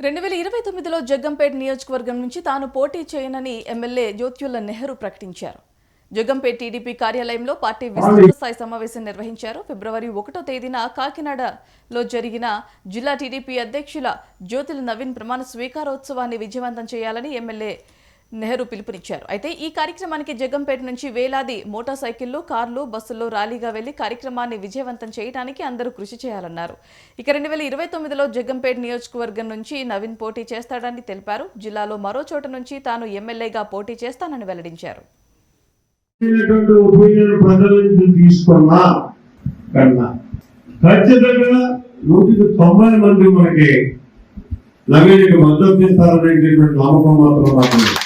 రెండు వేల ఇరవై తొమ్మిదిలో జగ్గంపేట నియోజకవర్గం నుంచి తాను పోటీ చేయనని ఎమ్మెల్యే జ్యోత్యుల నెహ్రూ ప్రకటించారు. జగ్గంపేట టీడీపీ కార్యాలయంలో పార్టీ విస్తృత స్థాయి సమావేశం నిర్వహించారు. ఫిబ్రవరి ఒకటో తేదీన కాకినాడలో జరిగిన జిల్లా టీడీపీ అధ్యక్షుల జ్యోతుల నవీన్ ప్రమాణ స్వీకారోత్సవాన్ని విజయవంతం చేయాలని ఎమ్మెల్యే నెహ్రూ పిలుపునిచ్చారు. అయితే ఈ కార్యక్రమానికి జగ్గంపేట నుంచి వేలాది మోటార్ సైకిళ్ళు కార్లు బస్సుల్లో ర్యాలీగా వెళ్ళి కార్యక్రమాన్ని విజయవంతం చేయడానికి అందరూ కృషి చేయాలన్నారు. ఇక రెండు వేల ఇరవై తొమ్మిదిలో జగ్గంపేట నియోజకవర్గం నుంచి నవీన్ పోటీ చేస్తాడని తెలిపారు. జిల్లాలో మరో చోట నుంచి తాను ఎమ్మెల్యేగా పోటీ చేస్తానని వెల్లడించారు. ఖచ్చితంగా నూటికి తొంభై మంది మనకి నవీనికి మద్దతు నమ్మకం మాత్రం నాకు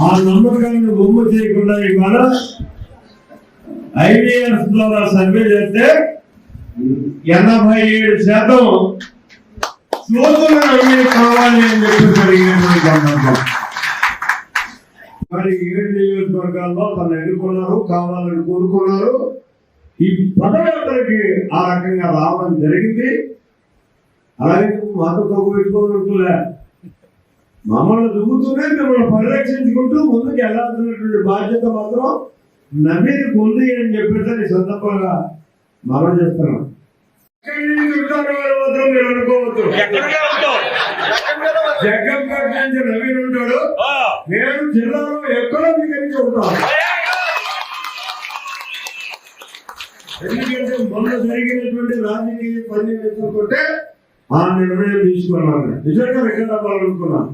ఆ నమ్మకాన్ని బొమ్మ చేయకుండా ఇవాళ ఐడిఎస్ ద్వారా సర్వే చేస్తే ఎనభై ఏడు శాతం శ్లోకుల నవీని కావాలి అని చెప్పి జరిగినటువంటి సందర్భం. మరి ఏడు నియోజకవర్గాల్లో తను ఎన్నుకున్నారు కావాలని కోరుకున్నారు? ఈ పదయాత్రకి ఆ రకంగా రావడం జరిగింది. అలాగే మాతో తగ్గుపెట్టుకోవాలనుకోలే మమ్మల్ని దువ్వుతూనే మిమ్మల్ని పరిరక్షించుకుంటూ ముందుకు వెళ్ళాల్సినటువంటి బాధ్యత మాత్రం నమ్మిది పొంది అని చెప్పేసరి సందర్భంగా మనం చెప్తున్నాం మీరు అనుకోవద్దు. జగ్గంపేట నుంచి నవీన్ ఉంటాడు. నేను జిల్లాలో ఎక్కడో మీకు ఎన్ని ఎందుకంటే మొన్న జరిగినటువంటి రాజకీయ పని ఎత్తుకుంటే ఆ నిర్ణయం తీసుకున్నాను. నిజంగా రికార్డ్ అవ్వాలనుకున్నాను.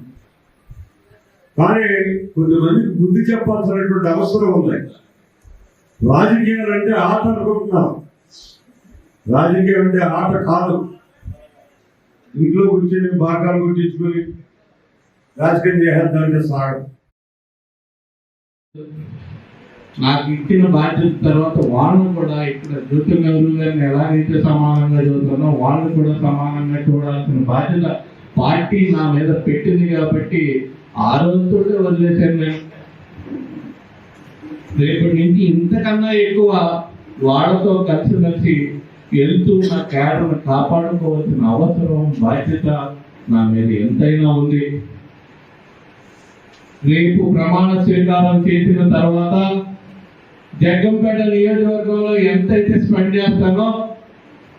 కానీ కొంతమందికి బుద్ధి చెప్పాల్సినటువంటి అవసరం ఉంది. రాజకీయాలు అంటే ఆట అనుకుంటున్నాం. రాజకీయం అంటే ఆట కాదు. ఇంట్లో కూర్చొని బాకాలు గుర్తించుకొని రాజకీయం చేసేద్దామంటే సాగం నాకు ఇచ్చిన బాధ్యత తర్వాత వాళ్ళను కూడా ఇక్కడ జ్యోతి నెహ్రూ గారిని ఎలాగైతే సమానంగా చదువుతున్నా వాళ్ళని కూడా సమానంగా చూడాల్సిన బాధ్యత పార్టీ నా మీద పెట్టింది కాబట్టి ఆ రోజుతోటే వదిలేశాను నేను రేపటి నుంచి ఇంతకన్నా ఎక్కువ వాళ్ళతో కలిసి కలిసి వెళ్తూ నా క్యాడర్ను కాపాడుకోవాల్సిన అవసరం బాధ్యత నా మీద ఎంతైనా ఉంది. రేపు ప్రమాణ స్వీకారం చేసిన తర్వాత జగ్గంపేట నియోజకవర్గంలో ఎంతైతే స్పెండ్ చేస్తానో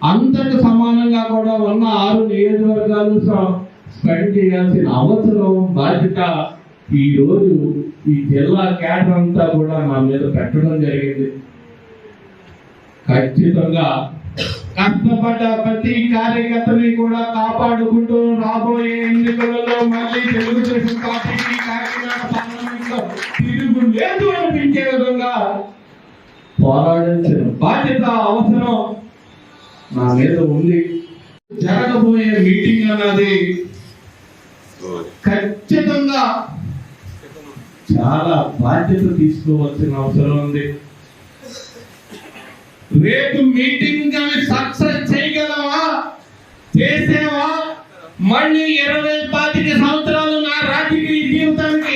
అంతకు సమానంగా కూడా ఉన్న ఆరు నియోజకవర్గాలు స్పెండ్ చేయాల్సిన అవసరం బాధ్యత ఈ రోజు ఈ జిల్లా క్యాడర్ అంతా కూడా నా మీద పెట్టడం జరిగింది. ఖచ్చితంగా కష్టపడ్డ ప్రతి కార్యకర్తని కూడా కాపాడుకుంటూ రాబోయే ఎన్నికలలో మళ్ళీ తెలుగుదేశం పార్టీకి కాకినాడ పార్లమెంట్లో తిరుగు లేదు అనిపించే విధంగా పోరాడాల్సిన బాధ్యత అవసరం నా మీద ఉంది. జరగబోయే మీటింగ్ అన్నది ఖచ్చితంగా. చాలా బాధ్యత తీసుకోవాల్సిన అవసరం ఉంది. రేపు మీటింగ్ సక్సెస్ చేయగలవా? చేసేవా? మళ్ళీ ఇరవై పాతిక సంవత్సరాలు నా రాజకీయ జీవితానికి